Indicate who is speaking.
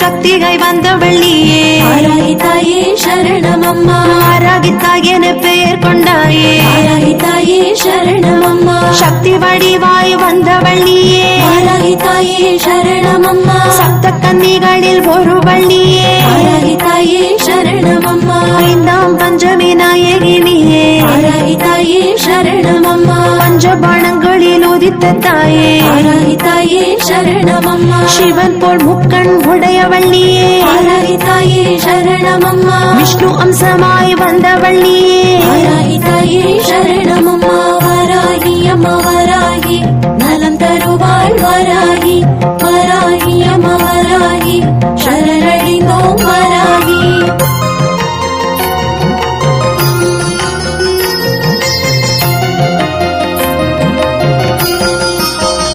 Speaker 1: சக்திகை வந்தவள் நீயே
Speaker 2: தாயே சரணமம்மா.
Speaker 1: ஆராகித்தாய் என பெயர் கொண்டாயே.
Speaker 2: தாயே சரணமம்மா.
Speaker 1: சக்தி வடிவாய் வந்தவள் நீயே
Speaker 2: தாயே சரணமம்மா.
Speaker 1: சப்த கன்னிகளில் ஒருவள் நீயே
Speaker 2: தாயே சரணமம்மா.
Speaker 1: ஐந்தாம் பஞ்சமி நாயகி நீயே
Speaker 2: தாயே சரணமம்மா.
Speaker 1: பஞ்சபாணங்களில் உதித்த தாயே.
Speaker 2: தாயே சரணமம்மா.
Speaker 1: சிவன் போல் முக்கண்
Speaker 2: உடையவள்ளியே தாயே சரணமம்மா.
Speaker 1: விஷ்ணு அம்சமாய்
Speaker 2: வந்தவள்ளியே தாயே சரணமம்மா. வராகி அம்மா வராகி. நலம் தருவாள் வராகி. வராகி அம்மா வராகி. சரண